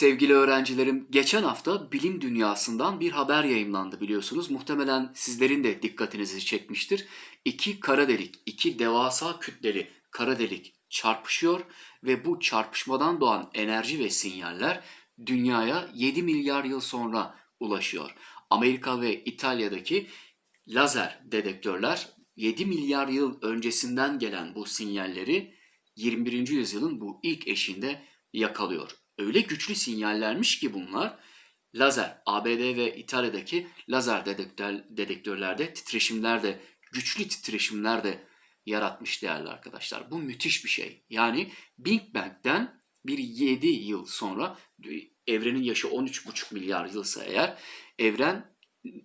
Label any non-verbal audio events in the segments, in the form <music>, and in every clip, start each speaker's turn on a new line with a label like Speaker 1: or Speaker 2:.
Speaker 1: Sevgili öğrencilerim, geçen hafta bilim dünyasından bir haber yayımlandı biliyorsunuz. Muhtemelen sizlerin de dikkatinizi çekmiştir. İki kara delik, iki devasa kütleli kara delik çarpışıyor ve bu çarpışmadan doğan enerji ve sinyaller dünyaya 7 milyar yıl sonra ulaşıyor. Amerika ve İtalya'daki lazer dedektörler 7 milyar yıl öncesinden gelen bu sinyalleri 21. yüzyılın bu ilk eşiğinde yakalıyor. Öyle güçlü sinyallermiş ki bunlar lazer, ABD ve İtalya'daki lazer dedektör, dedektörlerde titreşimlerde, güçlü titreşimler de yaratmış değerli arkadaşlar. Bu müthiş bir şey. Yani Big Bang'den bir 7 yıl sonra evrenin yaşı 13,5 milyar yılsa eğer evren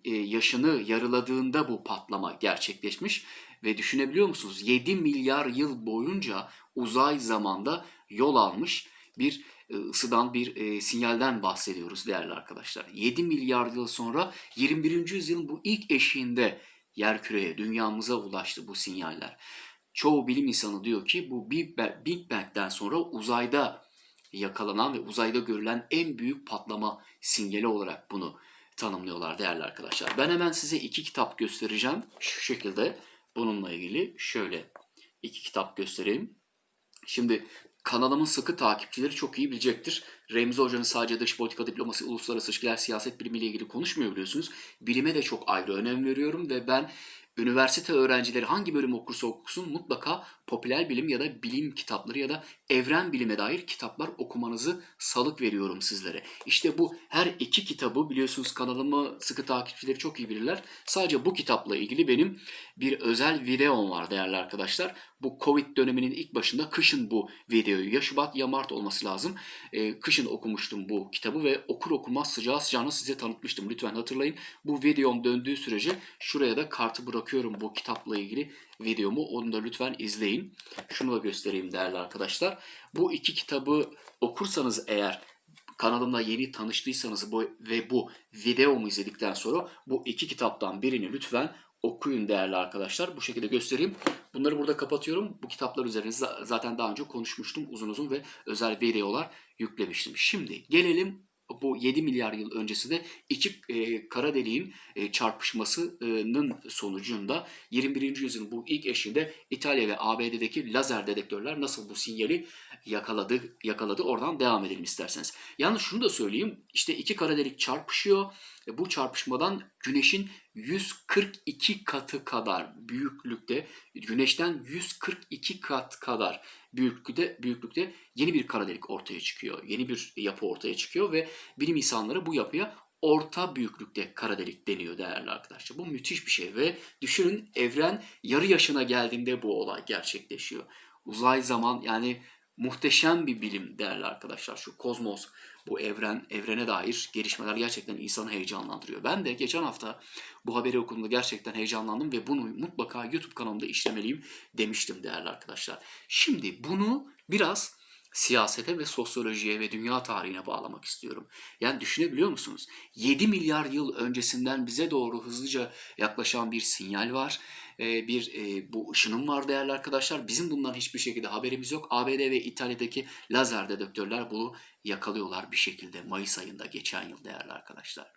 Speaker 1: e, yaşını yarıladığında bu patlama gerçekleşmiş ve düşünebiliyor musunuz? 7 milyar yıl boyunca uzay zamanda yol almış bir ısıdan bir e, sinyalden bahsediyoruz değerli arkadaşlar. 7 milyar yıl sonra 21. yüzyılın bu ilk eşiğinde yerküreye, dünyamıza ulaştı bu sinyaller. Çoğu bilim insanı diyor ki bu Big Bang'den sonra uzayda yakalanan ve uzayda görülen en büyük patlama sinyali olarak bunu tanımlıyorlar değerli arkadaşlar. Ben hemen size iki kitap göstereceğim. Şu şekilde bununla ilgili şöyle iki kitap göstereyim. Şimdi kanalımın sıkı takipçileri çok iyi bilecektir. Remzi Hoca'nın sadece dış politika diploması, uluslararası ilişkiler, siyaset bilimiyle ilgili konuşmuyor biliyorsunuz. Bilime de çok ayrı önem veriyorum ve ben üniversite öğrencileri hangi bölüm okursa okusun mutlaka popüler bilim ya da bilim kitapları ya da evren bilime dair kitaplar okumanızı salık veriyorum sizlere. İşte bu her iki kitabı biliyorsunuz kanalımı sıkı takipçileri çok iyi bilirler. Sadece bu kitapla ilgili benim bir özel videom var değerli arkadaşlar. Bu Covid döneminin ilk başında kışın bu videoyu ya Şubat ya Mart olması lazım. Ee, kışın okumuştum bu kitabı ve okur okumaz sıcağı sıcağına size tanıtmıştım. Lütfen hatırlayın. Bu videom döndüğü sürece şuraya da kartı bırakıyorum bu kitapla ilgili videomu. Onu da lütfen izleyin. Şunu da göstereyim değerli arkadaşlar. Bu iki kitabı okursanız eğer kanalımla yeni tanıştıysanız bu, ve bu videomu izledikten sonra bu iki kitaptan birini lütfen okuyun değerli arkadaşlar. Bu şekilde göstereyim. Bunları burada kapatıyorum. Bu kitaplar üzerine za- zaten daha önce konuşmuştum uzun uzun ve özel videolar yüklemiştim. Şimdi gelelim bu 7 milyar yıl öncesi de iki e, kara deliğin e, çarpışmasının sonucunda 21. yüzyılın bu ilk eşiğinde İtalya ve ABD'deki lazer dedektörler nasıl bu sinyali yakaladı yakaladı oradan devam edelim isterseniz. Yalnız şunu da söyleyeyim işte iki kara delik çarpışıyor. Bu çarpışmadan güneşin 142 katı kadar büyüklükte, güneşten 142 kat kadar büyüklükte büyüklükte yeni bir kara delik ortaya çıkıyor. Yeni bir yapı ortaya çıkıyor ve bilim insanları bu yapıya orta büyüklükte kara delik deniyor değerli arkadaşlar. Bu müthiş bir şey ve düşünün evren yarı yaşına geldiğinde bu olay gerçekleşiyor. Uzay zaman yani muhteşem bir bilim değerli arkadaşlar. Şu kozmos, bu evren, evrene dair gelişmeler gerçekten insanı heyecanlandırıyor. Ben de geçen hafta bu haberi okuduğumda gerçekten heyecanlandım ve bunu mutlaka YouTube kanalımda işlemeliyim demiştim değerli arkadaşlar. Şimdi bunu biraz siyasete ve sosyolojiye ve dünya tarihine bağlamak istiyorum. Yani düşünebiliyor musunuz? 7 milyar yıl öncesinden bize doğru hızlıca yaklaşan bir sinyal var. Ee, bir e, bu ışınım var değerli arkadaşlar. Bizim bundan hiçbir şekilde haberimiz yok. ABD ve İtalya'daki lazer dedektörler bunu yakalıyorlar bir şekilde Mayıs ayında geçen yıl değerli arkadaşlar.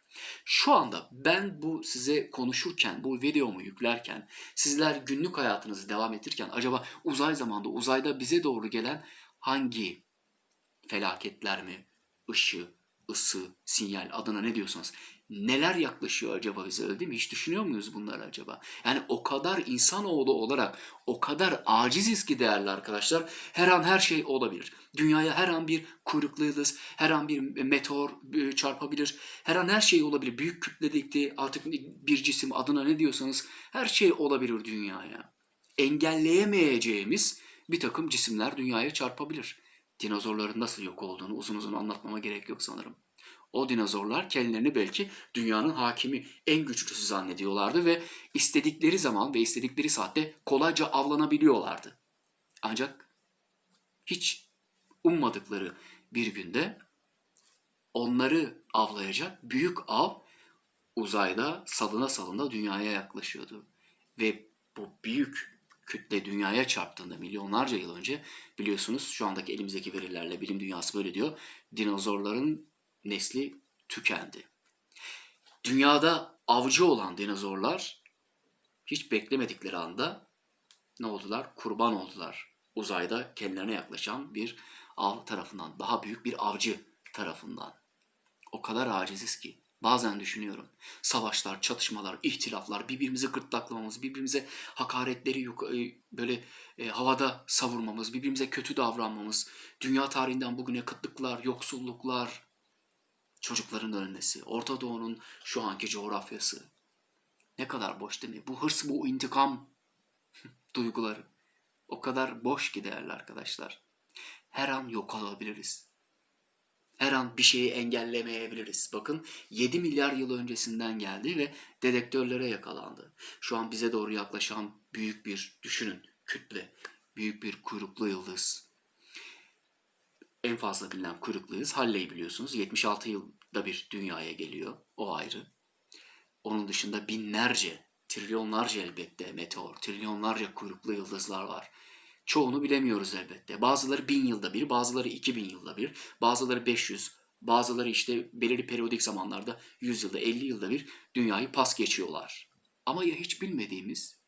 Speaker 1: Şu anda ben bu size konuşurken, bu videomu yüklerken, sizler günlük hayatınızı devam ettirirken acaba uzay zamanda, uzayda bize doğru gelen hangi felaketler mi, ışı, ısı, sinyal adına ne diyorsanız neler yaklaşıyor acaba bize öyle değil mi? Hiç düşünüyor muyuz bunları acaba? Yani o kadar insanoğlu olarak o kadar aciziz ki değerli arkadaşlar her an her şey olabilir. Dünyaya her an bir kuyruklu yıldız, her an bir meteor e, çarpabilir. Her an her şey olabilir. Büyük kütledeki artık bir cisim adına ne diyorsanız her şey olabilir dünyaya. Engelleyemeyeceğimiz bir takım cisimler dünyaya çarpabilir. Dinozorların nasıl yok olduğunu uzun uzun anlatmama gerek yok sanırım. O dinozorlar kendilerini belki dünyanın hakimi, en güçlüsü zannediyorlardı ve istedikleri zaman ve istedikleri saatte kolayca avlanabiliyorlardı. Ancak hiç ummadıkları bir günde onları avlayacak büyük av uzayda salına salına dünyaya yaklaşıyordu. Ve bu büyük kütle dünyaya çarptığında milyonlarca yıl önce biliyorsunuz şu andaki elimizdeki verilerle bilim dünyası böyle diyor. Dinozorların nesli tükendi. Dünyada avcı olan dinozorlar hiç beklemedikleri anda ne oldular? Kurban oldular. Uzayda kendilerine yaklaşan bir av tarafından, daha büyük bir avcı tarafından. O kadar aciziz ki bazen düşünüyorum. Savaşlar, çatışmalar, ihtilaflar, birbirimizi gırtlaklamamız, birbirimize hakaretleri e, böyle e, havada savurmamız, birbirimize kötü davranmamız, dünya tarihinden bugüne kıtlıklar, yoksulluklar, çocukların ölmesi, Orta Doğu'nun şu anki coğrafyası. Ne kadar boş değil mi? Bu hırs, bu intikam <laughs> duyguları. O kadar boş ki değerli arkadaşlar. Her an yok olabiliriz. Her an bir şeyi engellemeyebiliriz. Bakın 7 milyar yıl öncesinden geldi ve dedektörlere yakalandı. Şu an bize doğru yaklaşan büyük bir düşünün kütle. Büyük bir kuyruklu yıldız. En fazla bilinen kuyruklu yıldız Halley biliyorsunuz. 76 yılda bir dünyaya geliyor. O ayrı. Onun dışında binlerce, trilyonlarca elbette meteor, trilyonlarca kuyruklu yıldızlar var. Çoğunu bilemiyoruz elbette. Bazıları bin yılda bir, bazıları iki bin yılda bir, bazıları 500, bazıları işte belirli periyodik zamanlarda 100 yılda, 50 yılda bir dünyayı pas geçiyorlar. Ama ya hiç bilmediğimiz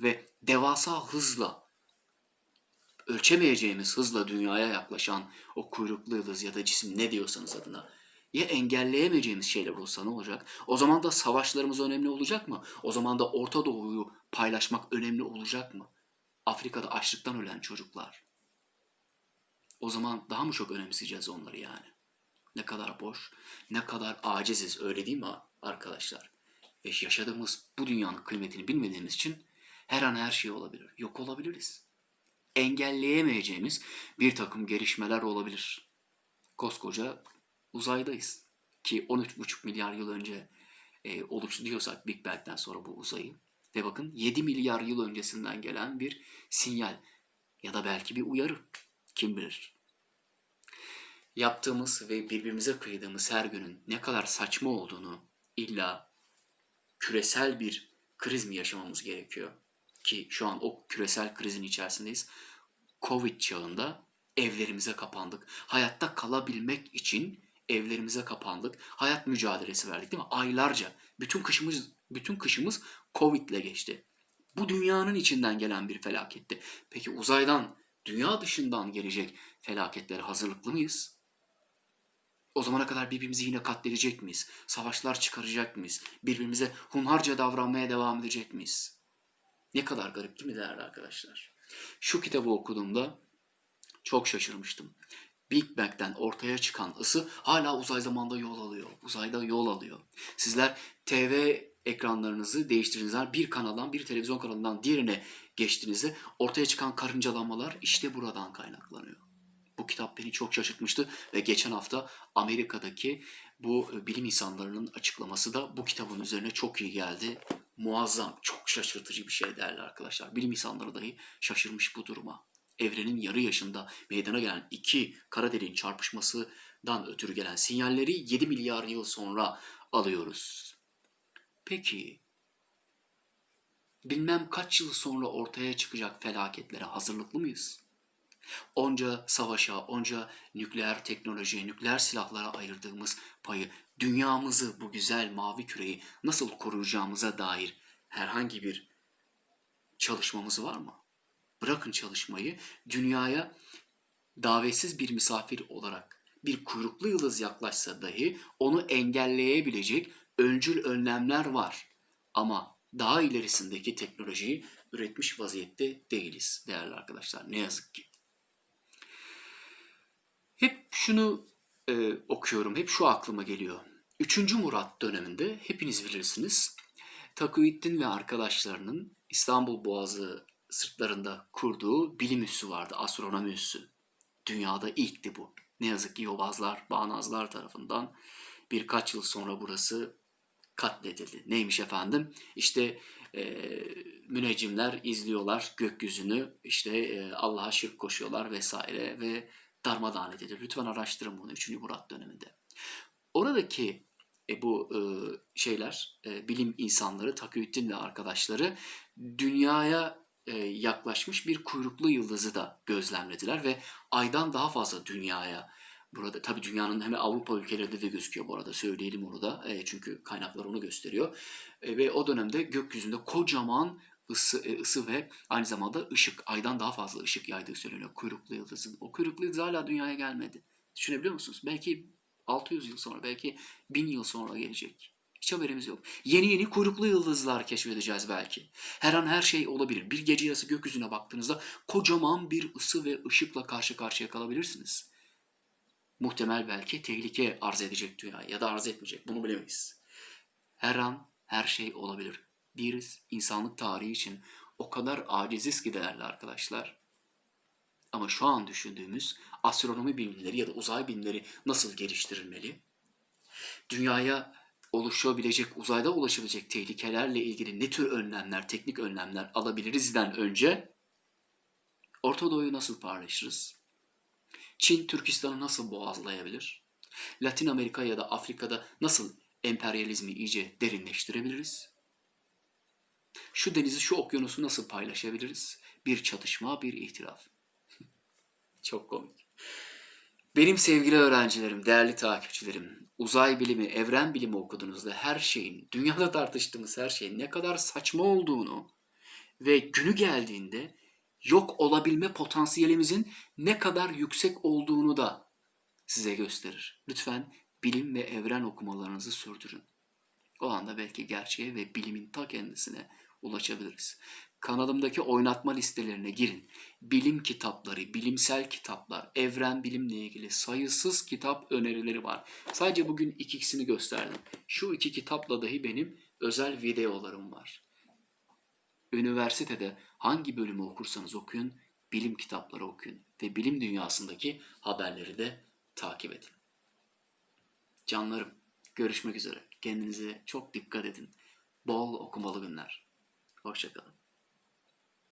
Speaker 1: ve devasa hızla, ölçemeyeceğimiz hızla dünyaya yaklaşan o kuyruklu yıldız ya da cisim ne diyorsanız adına ya engelleyemeyeceğimiz şeyler olsa ne olacak? O zaman da savaşlarımız önemli olacak mı? O zaman da Orta Doğu'yu paylaşmak önemli olacak mı? Afrika'da açlıktan ölen çocuklar. O zaman daha mı çok önemseyeceğiz onları yani? Ne kadar boş, ne kadar aciziz öyle değil mi arkadaşlar? Ve yaşadığımız bu dünyanın kıymetini bilmediğimiz için her an her şey olabilir. Yok olabiliriz. Engelleyemeyeceğimiz bir takım gelişmeler olabilir. Koskoca uzaydayız. Ki 13,5 milyar yıl önce e, oluştu diyorsak Big Bang'den sonra bu uzayı. Ve bakın 7 milyar yıl öncesinden gelen bir sinyal ya da belki bir uyarı. Kim bilir. Yaptığımız ve birbirimize kıydığımız her günün ne kadar saçma olduğunu illa küresel bir kriz mi yaşamamız gerekiyor? Ki şu an o küresel krizin içerisindeyiz. Covid çağında evlerimize kapandık. Hayatta kalabilmek için evlerimize kapandık. Hayat mücadelesi verdik değil mi? Aylarca. Bütün kışımız bütün kışımız Covid ile geçti. Bu dünyanın içinden gelen bir felaketti. Peki uzaydan, dünya dışından gelecek felaketlere hazırlıklı mıyız? O zamana kadar birbirimizi yine katledecek miyiz? Savaşlar çıkaracak mıyız? Birbirimize hunharca davranmaya devam edecek miyiz? Ne kadar garip değil mi değerli arkadaşlar? Şu kitabı okuduğumda çok şaşırmıştım. Big Bang'den ortaya çıkan ısı hala uzay zamanda yol alıyor. Uzayda yol alıyor. Sizler TV ekranlarınızı değiştirdiğinizde bir kanaldan bir televizyon kanalından diğerine geçtiğinizde ortaya çıkan karıncalanmalar işte buradan kaynaklanıyor. Bu kitap beni çok şaşırtmıştı ve geçen hafta Amerika'daki bu bilim insanlarının açıklaması da bu kitabın üzerine çok iyi geldi. Muazzam, çok şaşırtıcı bir şey değerli arkadaşlar. Bilim insanları dahi şaşırmış bu duruma. Evrenin yarı yaşında meydana gelen iki kara deliğin çarpışmasından ötürü gelen sinyalleri 7 milyar yıl sonra alıyoruz. Peki bilmem kaç yıl sonra ortaya çıkacak felaketlere hazırlıklı mıyız? Onca savaşa, onca nükleer teknolojiye, nükleer silahlara ayırdığımız payı, dünyamızı, bu güzel mavi küreyi nasıl koruyacağımıza dair herhangi bir çalışmamız var mı? Bırakın çalışmayı, dünyaya davetsiz bir misafir olarak bir kuyruklu yıldız yaklaşsa dahi onu engelleyebilecek öncül önlemler var. Ama daha ilerisindeki teknolojiyi üretmiş vaziyette değiliz değerli arkadaşlar. Ne yazık ki. Hep şunu e, okuyorum, hep şu aklıma geliyor. Üçüncü Murat döneminde hepiniz bilirsiniz. Takıyüddin ve arkadaşlarının İstanbul Boğazı sırtlarında kurduğu bilim üssü vardı, astronomi üssü. Dünyada ilkti bu. Ne yazık ki yobazlar, bağnazlar tarafından birkaç yıl sonra burası katledildi. Neymiş efendim? İşte e, müneccimler izliyorlar gökyüzünü, işte e, Allah'a şirk koşuyorlar vesaire ve darmadağın edildi. Lütfen araştırın bunu 3. Murat döneminde. Oradaki e, bu e, şeyler, e, bilim insanları, Takiyüddin ve arkadaşları dünyaya e, yaklaşmış bir kuyruklu yıldızı da gözlemlediler ve aydan daha fazla dünyaya burada tabii dünyanın hem Avrupa ülkelerinde de gözüküyor bu arada söyleyelim onu da E, çünkü kaynaklar onu gösteriyor E, ve o dönemde gökyüzünde kocaman ısı, e, ısı ve aynı zamanda ışık aydan daha fazla ışık yaydığı söyleniyor kuyruklu yıldızın. O kuyruklu yıldız hala dünyaya gelmedi. Düşünebiliyor musunuz? Belki 600 yıl sonra, belki 1000 yıl sonra gelecek. Hiç haberimiz yok. Yeni yeni kuyruklu yıldızlar keşfedeceğiz belki. Her an her şey olabilir. Bir gece yarısı gökyüzüne baktığınızda kocaman bir ısı ve ışıkla karşı karşıya kalabilirsiniz. Muhtemel belki tehlike arz edecek dünya ya da arz etmeyecek. Bunu bilemeyiz. Her an her şey olabilir. Bir insanlık tarihi için o kadar aciziz ki değerli arkadaşlar. Ama şu an düşündüğümüz astronomi bilimleri ya da uzay bilimleri nasıl geliştirilmeli? Dünyaya oluşabilecek, uzayda ulaşabilecek tehlikelerle ilgili ne tür önlemler, teknik önlemler alabilirizden önce Orta Doğu'yu nasıl paylaşırız? Çin Türkistan'ı nasıl boğazlayabilir? Latin Amerika ya da Afrika'da nasıl emperyalizmi iyice derinleştirebiliriz? Şu denizi, şu okyanusu nasıl paylaşabiliriz? Bir çatışma, bir ihtilaf. <laughs> Çok komik. Benim sevgili öğrencilerim, değerli takipçilerim, uzay bilimi, evren bilimi okuduğunuzda her şeyin, dünyada tartıştığımız her şeyin ne kadar saçma olduğunu ve günü geldiğinde yok olabilme potansiyelimizin ne kadar yüksek olduğunu da size gösterir. Lütfen bilim ve evren okumalarınızı sürdürün. O anda belki gerçeğe ve bilimin ta kendisine ulaşabiliriz. Kanalımdaki oynatma listelerine girin. Bilim kitapları, bilimsel kitaplar, evren bilimle ilgili sayısız kitap önerileri var. Sadece bugün ikisini gösterdim. Şu iki kitapla dahi benim özel videolarım var. Üniversitede hangi bölümü okursanız okuyun, bilim kitapları okuyun ve bilim dünyasındaki haberleri de takip edin. Canlarım, görüşmek üzere. Kendinize çok dikkat edin. Bol okumalı günler. Hoşçakalın.